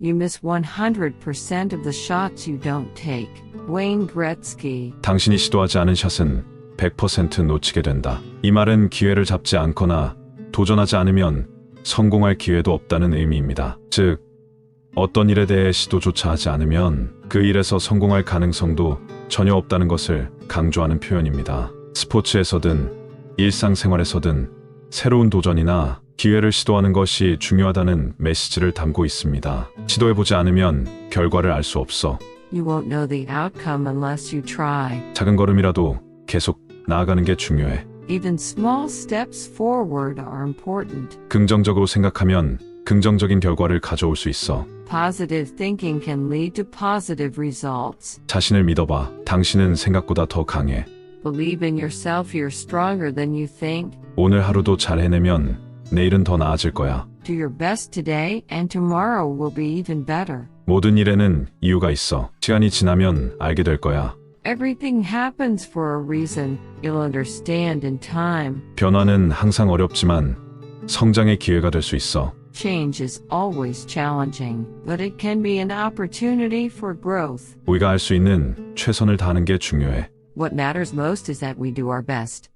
You miss 100% of the shots you don't take. Wayne Gretzky. 당신이 시도하지 않은 샷은 100% 놓치게 된다. 이 말은 기회를 잡지 않거나 도전하지 않으면 성공할 기회도 없다는 의미입니다. 즉, 어떤 일에 대해 시도조차 하지 않으면 그 일에서 성공할 가능성도 전혀 없다는 것을 강조하는 표현입니다. 스포츠에서든 일상생활에서든 새로운 도전이나 기회를 시도하는 것이 중요하다는 메시지를 담고 있습니다. 시도해보지 않으면 결과를 알 수 없어. You won't know the outcome unless you try. 작은 걸음이라도 계속 나아가는 게 중요해. Even small steps forward are important. 긍정적으로 생각하면 긍정적인 결과를 가져올 수 있어. Positive thinking can lead to positive results. 자신을 믿어봐. 당신은 생각보다 더 강해. Believe in yourself, you're stronger than you think. 오늘 하루도 잘 해내면 내일은 더 나아질 거야. Do your best today, and tomorrow will be even better. 모든 일에는 이유가 있어. 시간이 지나면 알게 될 거야. Everything happens for a reason. You'll understand in time. 변화는 항상 어렵지만 성장의 기회가 될 수 있어. Change is always challenging, but it can be an opportunity for growth. 우리가 할 수 있는 최선을 다하는 게 중요해. What matters most is that we do our best.